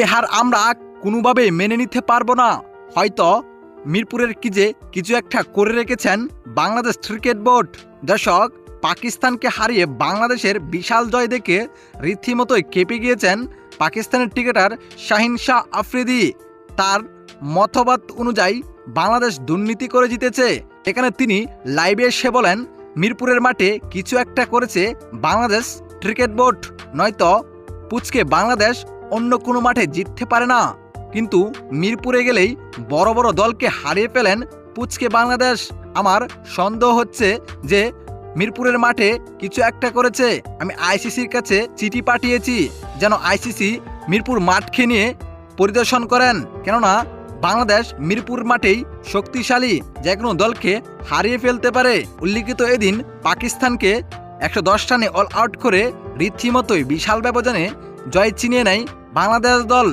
এ হার আমরা কোনোভাবে মেনে নিতে পারব না। হয়তো মিরপুরের কি যে কিছু একটা করে রেখেছেন বাংলাদেশ ক্রিকেট বোর্ড। দর্শক, পাকিস্তানকে হারিয়ে বাংলাদেশের বিশাল জয় দেখে রীতিমতোই কেঁপে গিয়েছেন পাকিস্তানের ক্রিকেটার শাহিন শাহ আফ্রিদি। তার মতবাদ অনুযায়ী বাংলাদেশ দুর্নীতি করে জিতেছে। এখানে তিনি লাইভে এসে বলেন, মিরপুরের মাঠে কিছু একটা করেছে বাংলাদেশ ক্রিকেট বোর্ড। নয়তো পুচকে বাংলাদেশ অন্য কোনো মাঠে জিততে পারে না। কিন্তু মিরপুরে গেলেই বড় বড় দলকে হারিয়ে ফেলেন পুচকে বাংলাদেশ। আমার সন্দেহ হচ্ছে যে মিরপুরের মাঠে কিছু একটা করেছে। আমি আইসিসির কাছে চিঠি পাঠিয়েছি যেন আইসিসি মিরপুর মাঠকে নিয়ে পরিদর্শন করেন। কেননা বাংলাদেশ মিরপুর মাঠেই শক্তিশালী, যে কোনো দলকে হারিয়ে ফেলতে পারে। উল্লিখিত এদিন পাকিস্তানকে একশো দশ রানে অল আউট করে রীতিমতোই বিশাল ব্যবধানে জয় ছিনিয়ে নেয় বাংলাদেশ দল